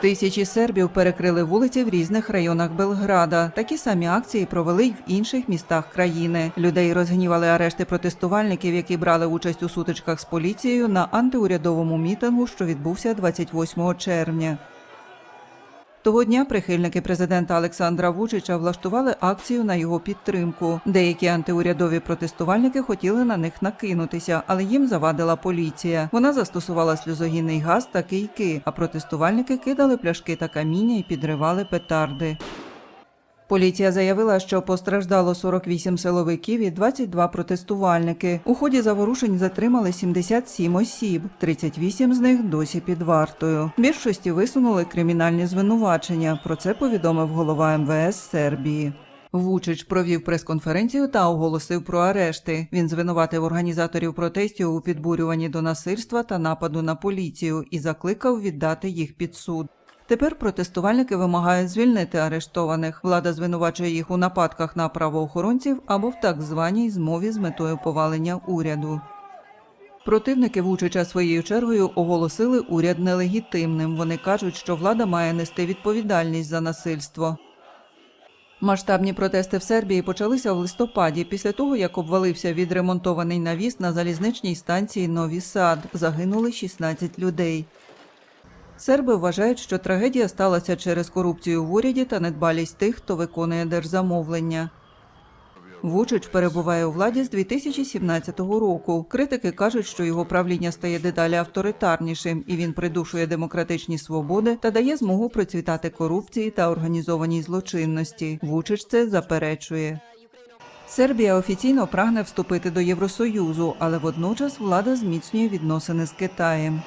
Тисячі сербів перекрили вулиці в різних районах Белграда. Такі самі акції провели й в інших містах країни. Людей розгнівали арешти протестувальників, які брали участь у сутичках з поліцією на антиурядовому мітингу, що відбувся 28 червня. Того дня прихильники президента Олександра Вучича влаштували акцію на його підтримку. Деякі антиурядові протестувальники хотіли на них накинутися, але їм завадила поліція. Вона застосувала сльозогінний газ та кийки, а протестувальники кидали пляшки та каміння і підривали петарди. Поліція заявила, що постраждало 48 силовиків і 22 протестувальники. У ході заворушень затримали 77 осіб, 38 з них досі під вартою. Більшості висунули кримінальні звинувачення. Про це повідомив голова МВС Сербії. Вучич провів прес-конференцію та оголосив про арешти. Він звинуватив організаторів протестів у підбурюванні до насильства та нападу на поліцію і закликав віддати їх під суд. Тепер протестувальники вимагають звільнити арештованих. Влада звинувачує їх у нападках на правоохоронців або в так званій змові з метою повалення уряду. Противники Вучича своєю чергою оголосили уряд нелегітимним. Вони кажуть, що влада має нести відповідальність за насильство. Масштабні протести в Сербії почалися в листопаді після того, як обвалився відремонтований навіс на залізничній станції Нові Сад. Загинули 16 людей. Серби вважають, що трагедія сталася через корупцію в уряді та недбалість тих, хто виконує держзамовлення. Вучич перебуває у владі з 2017 року. Критики кажуть, що його правління стає дедалі авторитарнішим, і він придушує демократичні свободи та дає змогу процвітати корупції та організованій злочинності. Вучич це заперечує. Сербія офіційно прагне вступити до Євросоюзу, але водночас влада зміцнює відносини з Китаєм.